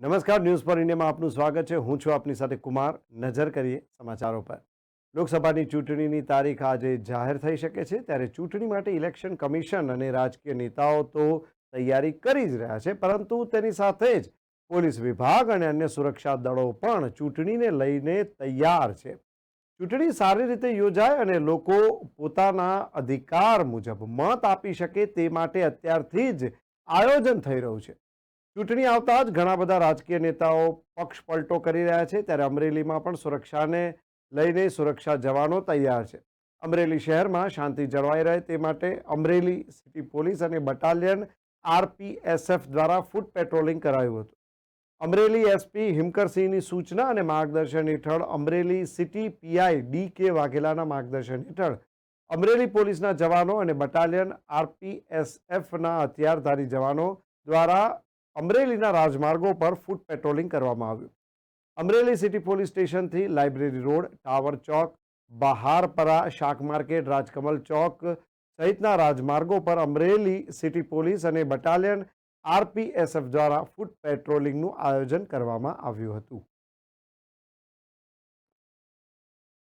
નમસ્કાર, ન્યૂઝ પર ઇન્ડિયામાં આપનું સ્વાગત છે. હું છું આપની સાથે કુમાર. નજર કરીએ સમાચારો પર. લોકસભાની ચૂંટણીની તારીખ આજે જાહેર થઈ શકે છે, ત્યારે ચૂંટણી માટે ઇલેક્શન કમિશન અને રાજકીય નેતાઓ તો તૈયારી કરી જ રહ્યા છે, પરંતુ તેની સાથે જ પોલીસ વિભાગ અને અન્ય સુરક્ષા દળો પણ ચૂંટણીને લઈને તૈયાર છે. ચૂંટણી સારી રીતે યોજાય અને લોકો પોતાના અધિકાર મુજબ મત આપી શકે તે માટે અત્યારથી જ આયોજન થઈ રહ્યું છે. ચૂંટણી આવતા જ ઘણા બધા રાજકીય નેતાઓ પક્ષ પલટો કરી રહ્યા છે. ત્યારે અમરેલીમાં પણ સુરક્ષાને લઈને સુરક્ષા જવાનો તૈયાર છે. અમરેલી શહેરમાં શાંતિ જળવાઈ રહે તે માટે અમરેલી સિટી પોલીસ અને બટાલિયન આરપીએસએફ દ્વારા ફૂટ પેટ્રોલિંગ કરાયું હતું. અમરેલી એસપી હિમકરસિંહની સૂચના અને માર્ગદર્શન હેઠળ અમરેલી સિટી પીઆઈ ડી કે વાઘેલાના માર્ગદર્શન હેઠળ અમરેલી પોલીસના જવાનો અને બટાલિયન આરપીએસએફના હથિયારધારી જવાનો દ્વારા અમરેલીના રાજમાર્ગો પર ફૂટ પેટ્રોલિંગ કરવામાં આવ્યું. અમરેલી સિટી પોલીસ સ્ટેશનથી library road, tower Chowk, Baharpara, શાક માર્કેટ, રાજકમલ ચોક સહિતના રાજમાર્ગો પર અમરેલી સિટી પોલીસ અને બટાલિયન આરપીએસએફ દ્વારા ફૂટ પેટ્રોલિંગનું આયોજન કરવામાં આવ્યું હતું.